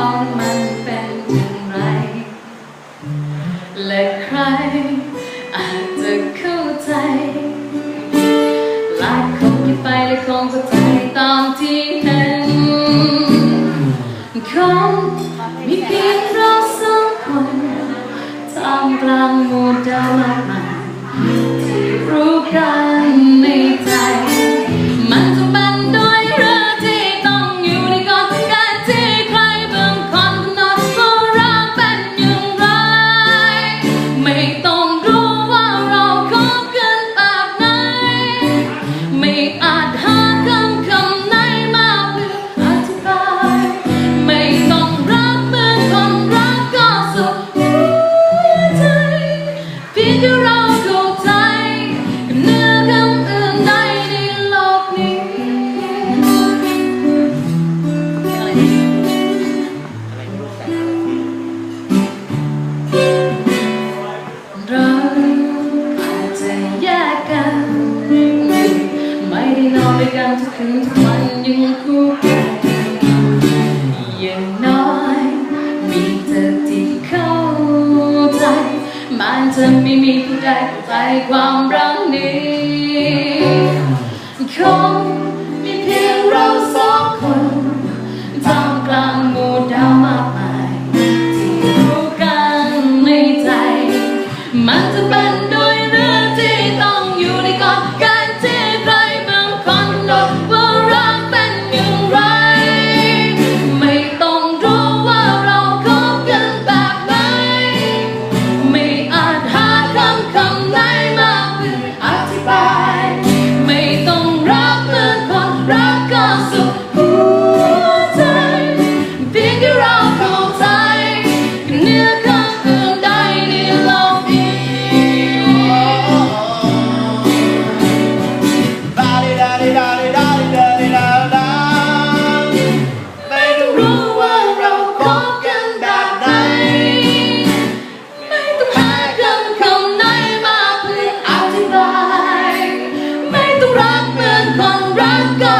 อ่อนมันเป็นอย่างไร และใครอาจจะเข้าใจหลายคนที่ไปและคงเข้าใจตามที่เห็นคงมีเพียงเราสองคนท่ามกลางหมู่ดาวมากมายที่รู้กัน อนด้วยกันทุกคืนทุกวันยังคู่กันอย่างน้อยมีเธอที่เข้าใจมันจะไม่มีผู้ใดเข้าใจความรักนี้คงมีเพียงเราสองคนท่ามกลางหมู่ดาวมากมายที่รู้กันในใจ มันจะเป็น รู้ว่าเราคบกันแบบไหน ไม่ต้องหาคำคำไหนมาเพื่ออธิบาย ไม่ต้องรักเหมือนคนรักก็สุ